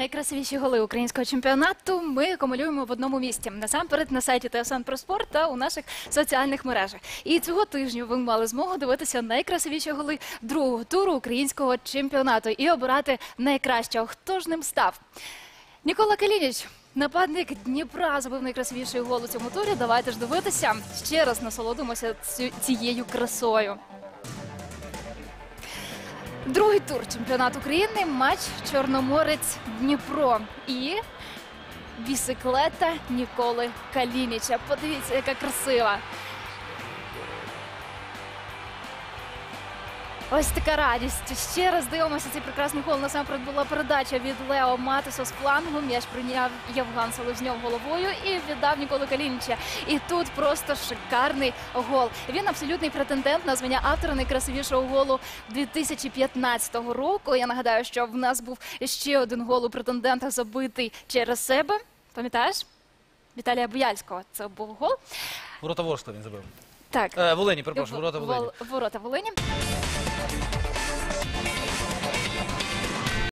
Найкрасивіші голи українського чемпіонату ми акумулюємо в одному місці. Насамперед на сайті ТСН про спорт та у наших соціальних мережах. І цього тижня ви мали змогу дивитися найкрасивіші голи другого туру українського чемпіонату і обирати найкращого. Хто ж ним став? Нікола Калініч. Нападник Дніпра забив найкрасивіший гол у цьому турі. Давайте ж дивитися. Ще раз насолодимося цією красою. Другий тур чемпіонату України, матч Чорноморець Дніпро і бісиклета Ніколи Калініча. Подивіться, яка красива. Ось така радість. Ще раз дивимося цей прекрасний гол. Насамперед була передача від Лео Матиса з флангу. М'яч прийняв Євган Селезньов головою і віддав Ніколи Калініча. І тут просто шикарний гол. Він абсолютний претендент на звання автора найкрасивішого голу 2015 року. Я нагадаю, що в нас був ще один гол у претендентах забитий через себе. Пам'ятаєш? Віталія Буяльського. Це був гол. Ворота Ворскла він забив. Так. Е, Волині, перепрошую, ворота Волині. Ворота Волині. Thank you.